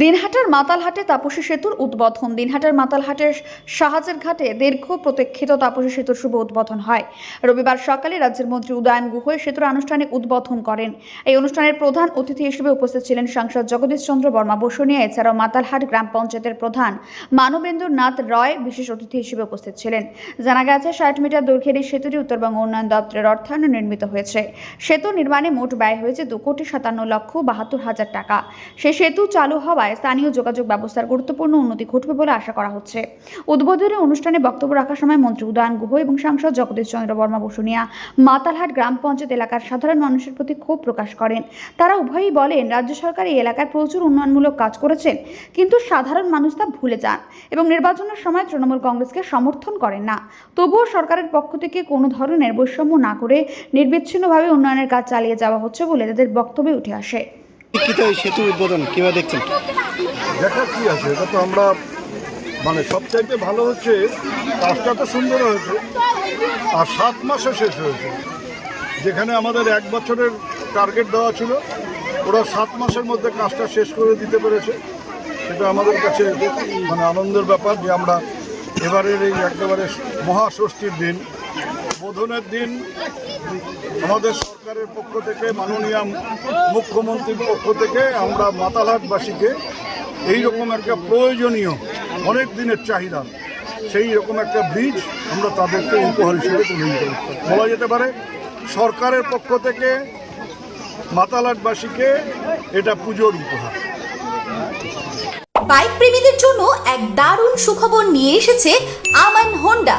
দিনহাটার মাতালহাটে তাপসী সেতুর উদ্বোধন। দিনহাটার মাতালহাটের সাহাজের ঘাটে দীর্ঘ প্রতীক্ষিত তাপসী সেতুর শুভ উদ্বোধন হয়। রবিবার সকালে রাজ্যের মন্ত্রী উদয়ন গুহ সেতুর আনুষ্ঠানিক উদ্বোধন করেন। এই অনুষ্ঠানের প্রধান অতিথি হিসেবে উপস্থিত ছিলেন সাংসদ জগদীশ চন্দ্র বর্মা বসুনিয়া, এছাড়াও মাতালহাট গ্রাম পঞ্চায়েতের প্রধান মানবেন্দ্র নাথ রয় বিশেষ অতিথি হিসেবে উপস্থিত ছিলেন। জানা গেছে, ষাট মিটার দৈর্ঘ্যের এই সেতুটি উত্তরবঙ্গ উন্নয়ন দপ্তরের অর্থায়নে নির্মিত হয়েছে। সেতু নির্মাণে মোট ব্যয় হয়েছে দু কোটি সাতান্ন লক্ষ বাহাত্তর হাজার টাকা। সেই সেতু চালু হওয়ায় স্থানীয় যোগাযোগ ব্যবস্থার গুরুত্বপূর্ণ উন্নতি ঘটবে বলে আশা করা হচ্ছে। উদ্বোধনী অনুষ্ঠানে বক্তব্য রাখার সময় মন্ত্রী উদয়ন গুহ এবং সাংসদ জগদীশ চন্দ্র বর্মা বসুনিয়া মাতালহাট গ্রাম পঞ্চায়েত এলাকার সাধারণ মানুষের প্রতি ক্ষোভ প্রকাশ করেন। তারা উভয়ই বলেন, রাজ্য সরকার এই এলাকায় প্রচুর উন্নয়নমূলক কাজ করেছেন, কিন্তু সাধারণ মানুষ তা ভুলে যান এবং নির্বাচনের সময় তৃণমূল কংগ্রেসকে সমর্থন করেন না। তবুও সরকারের পক্ষ থেকে কোনো ধরনের বৈষম্য না করে নির্বিচ্ছিন্নভাবে উন্নয়নের কাজ চালিয়ে যাওয়া হচ্ছে বলে তাদের বক্তব্যে উঠে আসে। শিক্ষিত সেতু উদ্বোধন, কীভাবে দেখছেন? দেখা কি আছে, এটা তো আমরা মানে সবচাইতে ভালো হচ্ছে, কাজটা তো সুন্দর হয়েছে, আর সাত মাসে শেষ হয়েছে। যেখানে আমাদের এক বছরের টার্গেট দেওয়া ছিল, ওরা সাত মাসের মধ্যে কাজটা শেষ করে দিতে পেরেছে। সেটা আমাদের কাছে মানে আনন্দের ব্যাপার যে আমরা এবারের এই একেবারে মহাষষ্ঠীর দিন বোধনের দিন আমাদের সরকারের পক্ষ থেকে, মাননীয় মুখ্যমন্ত্রীর পক্ষ থেকে আমরা মাতালহাটবাসীকে এই রকম একটা প্রয়োজনীয় অনেক দিনের চাহিদা, সেই রকম একটা ব্রিজ আমরা তাদেরকে উপহার হিসেবে তুলে দিতে বলা যেতে পারে, সরকারের পক্ষ থেকে মাতালহাটবাসীকে এটা পুজোর উপহার। বাইক প্রেমীদের জন্য এক দারুণ সুখবর নিয়ে এসেছে আমান হোন্ডা।